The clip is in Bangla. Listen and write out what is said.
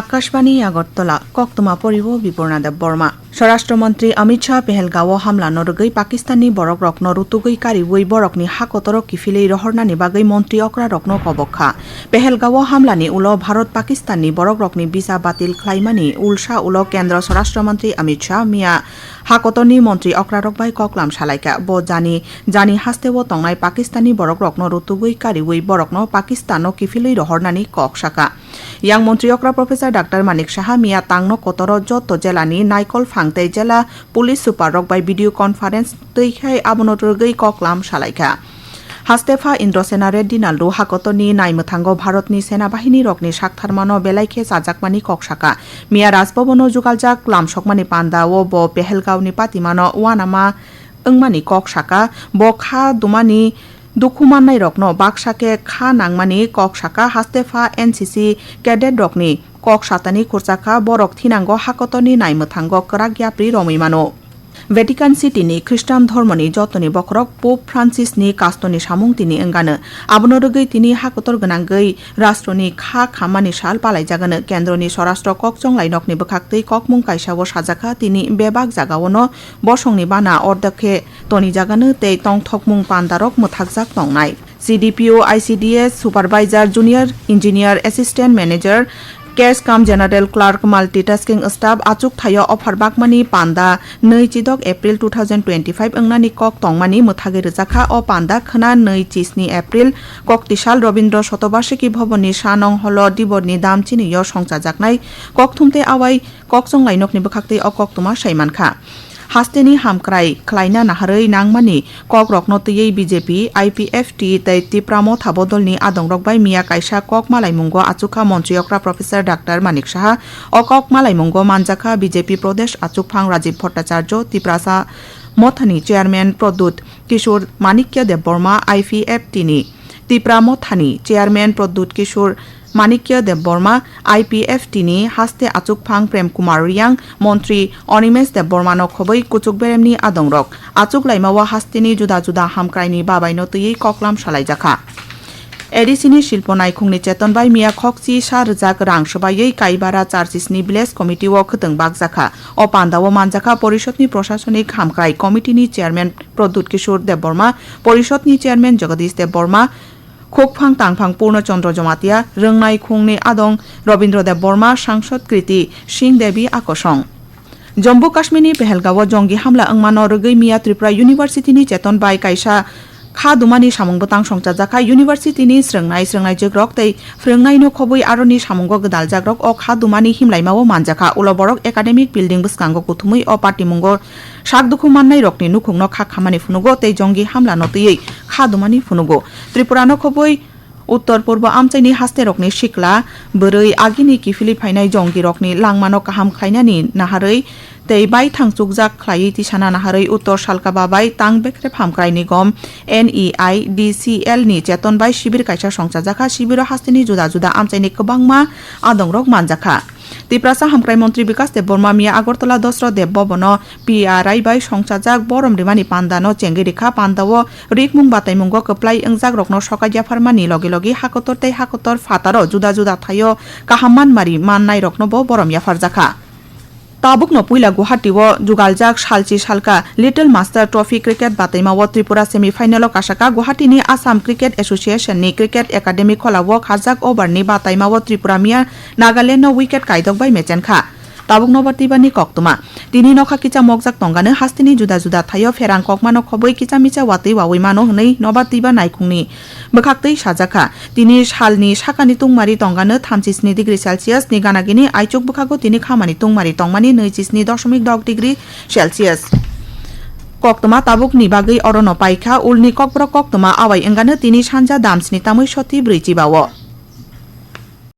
আকাশবাণী, আগরতলা। কক্তমা পরিব বিপর্ণাদেব বর্মা। স্বরাষ্ট্রমন্ত্রী অমিত শাহ পেহেলগাঁও হামলা নরগৈ পাকিস্তানি রকন রুতুগৈ কারিবৈ বরকনি হাকতর কিফিলেই রহরনানি বাগৈ মন্ত্রী অকরা রকন কবক্ষা। পেহেলগাঁও হামলানি উল ভারত পাকিস্তানি বরক রকনি বিসা বাতিল খ্লাইমানি উলসা উল কেন্দ্র স্বরাষ্ট্রমন্ত্রী অমিত শাহ মিয়া। হাকতনি মন্ত্রী অকরা রকবাই ককলাম সালাইকা। ব জানি জানি হাস্তেব তংনাই পাকিস্তানি রকন রুতুগৈ কারিবৈ বরকন পাকিস্তানো কিফিলেই রহরনানি কক yang montri okra professor dr manik saha mia tangno kotoro joto jela ni naikol phangtei jela police super rok bai video conference teikhai abonotor gei koklam shalaikha হাস্তেফা ইন্দ্রসেনা রেড্ডি নাল্লু হাকতনি নাইমথাঙ্গ ভারতনি সেনাবাহিনী রকনি সাকথারমানো বেলাইখে সাজাকমানি ককসাকা মিয়া রাজভবন যুগালজাক লামসকমানি পান্দা ও ব পেহেলগাঁওনি পাতিমানো ওয়ানামা ওংমানি ককসাকা বখা দুমানি দুখুমান্নাই রকনো বাকসাকে খা নাংমানি ককসাকা হাস্তেফা এনসিসি ক্যাডেট রকনি কক সাতানি খুরচাকা বরক থিনাঙ্গ হাকতনি নাইমথাঙ্গ করাক গ্যাপ্রি রমৈমানো ভ্যাটিকান সিটিনি খ্রিস্টান ধর্ম ধর্মনি যতনি বকরক পোপ ফ্রান্সিস ফ্রান্সিসনি কাস্তনি সামুং তিনি এঙ্গানো আবনরগৈ তিনি হাকতর গনাঙ্গৈ রাষ্ট্রনি খা খামানি সাল পালাই জাগানো কেন্দ্রনি স্বরাষ্ট্র কক চংলাই নক ককচংলাই নকনি বখাক্তৈ ককমুং কাইসাবো সাজাখা তিনি বেবাক বসং বসংনি বানা অর্ধকে তনি জাগানো তেই তংথকমুং পান্দারক মোথাকজাক তংনাই CDPO ICDS supervisor junior engineer assistant manager case काम जेनारेल क्लार्क माल्टिटास्किं स्टाफ आचुक थायो अफार बागमानि पान्दा नै चिदक April two thousand twenty five ओंनानि कक तंमानि मोथागे रोजाखा अ पान्दा खोना नै चिसनि एप्रिल कक तिसाल रबीन्द्र शतबार्षिकी भवननि सानं हल दिबरनि दामचिनिय संचाजाकनाय कक थुमते आवाय ककजं लाइनकनि बोखाक्तै अ कक तुमा सैमानखा হাস্তেনি হামক্রাই খ্লাইনা নাহারৈ নাংমানি কক রক তৈয়ী বিজেপি আইপিএফটি তৈ তিপ্রাম থাবদলনি আদংরকবাই মিয়া কাইসা কক মালাইমুঙ্গ আচুখা মন্ত্রী অক্রা প্রফেসর ডাক্তার মানিক সাহা অ কক মালাইমুঙ্গ মানজাখা বিজেপি প্রদেশ আচুকফাং রাজীব ভট্টাচার্য তিপ্রাসা মথানি চেয়ারম্যান প্রদ্যুত কিশোর মানিক্য দেববর্মা আইপিএফটিনি তিপ্রা মথানি চেয়ারম্যান প্রদ্যুত কিশোর মানিক্য দেববর্মা আইপিএফটিনি হাস্তে আচুকফাং প্রেম কুমার রিয়াং, মন্ত্রী অনিমেশ দেববর্মানো খবৈ কুচুক বেরেমনি আদংরক আচুক লাইমাওয়া হাস্তেনি জুদা জুদা হামক্রাইনি বাবাইনো তৈयै ককলাম সালাইজাখা এডিসিনি শিল্প নাইখুংনি চেতনবাই মিয়া খকচি সা রোজাক রাং সবাইयै কাইবারা চার্চিসনি ভিলেজ কমিটি ও খতং বাগজাখা ও পান্দাও মানজাখা পরিষদনি প্রশাসনিক হামক্রাই কমিটিনি চেয়ারম্যান প্রদ্যুৎ কিশোর দেববর্মা পরিষদনি চেয়ারম্যান জগদীশ দেববর্মা খোকফাং তাংফাং পূর্ণচন্দ্র জমাতিয়া রংনাই খুংনি আদং, রবীন্দ্রদেব বর্মা, সাংসদ কৃতি সিং দেবী আকসং জম্মু কাশ্মীরনি পেহেলগাঁও জঙ্গি হামলা ওংমানো রগৈ মিয়া ত্রিপুরা ইউনিভার্সিটিনি চেতন বাই কাইসা খা দুমানি সামংবতাং সংচাজাখা ইউনিভার্সিটিনি স্রংনাই স্রংনাই জগ্রক তৈ ফ্রংনাইনো খবই আরনি সামংগ গদাল জাগ্রক অ খা দুমানি হিমলাইমাও মানজাকা উলবরক একাডেমিক বিল্ডিং বসকাঙ্গ কুথুমুই অ পার্টি পাটিমুঙ্গ শাক দুখু মান্নাই রকনি নুখুংন খা খামানি ফুনুগো তৈ জঙ্গি হামলা নতুই খা দুমানী ফুনুগো। ত্রিপুরানো খবই उत्तर पूर्व आमचाइनि हास्ते रकनि सिक्ला बोरै आगिनि किफिलि फायनाय जंगि रकनि लांमानो काहाम खायनानि नाहारै तै बाय थांचुक जाक ख्लायै तिसाना नाहारै उत्तर सालका बाबाय तां बेख्रे फामक्राय निगम एनइआइ डिसिएल नि चेतन बाय शिबिर काइसा संसाजाखा शिबिर हास्तेनि जुदा जुदा आमचाइनि गोबांमा आदंरक मानजाखा ত্রিপ্রাসা হামক্রাই মন্ত্রী বিকাশ দেব বর্মা, মিয়া Agartala দশর Deb Bhavan P R I by সংসাজাক বরম রিমানি, পান্দানো, চেঙ্গি রেখা, পান্দাও রিকমুং বাতাইমুঙ্গ কপ্লাই ওংজাক রকনো সকাজিয়া ফার্মানি লগে লগে, হাকতর তাই হাকতর, ফাতারও, জুদা জুদা থাইও, কাহাম মানমারি মান্নাই রকনব বরম ইয়াফার জাখা। tabukno puila guwahatiwo jugaljak shalchi shalka little master trophy cricket bataimawo tripura semi final kasaka guwahati ni assam cricket association ni cricket academy kholawo khajak over ni bataimawo tripura mia nagaland no wicket kaidok bai mechen kha tabuk nobar tibani koktuma tini nokha kicha mokjak tongani hastini juda juda thayo ferang kokma no khoboi kicha micha watei wawui mano hnei nobar tiba naikungni bkhaktei sajakha tini shalni shakani tungmari tongani 37 degree Celsius ni ganagini aichuk bukhago tini khamani tungmari tongmani 29.2 degree Celsius কক্তমা তাবুক নিবাগৈ অরণ্য পাইখা উলনি কক্র কক্তমা আওয়াই এঙ্গানো তিনি সানজা দামসনি তামৈ সতি ব্রৈচিবাও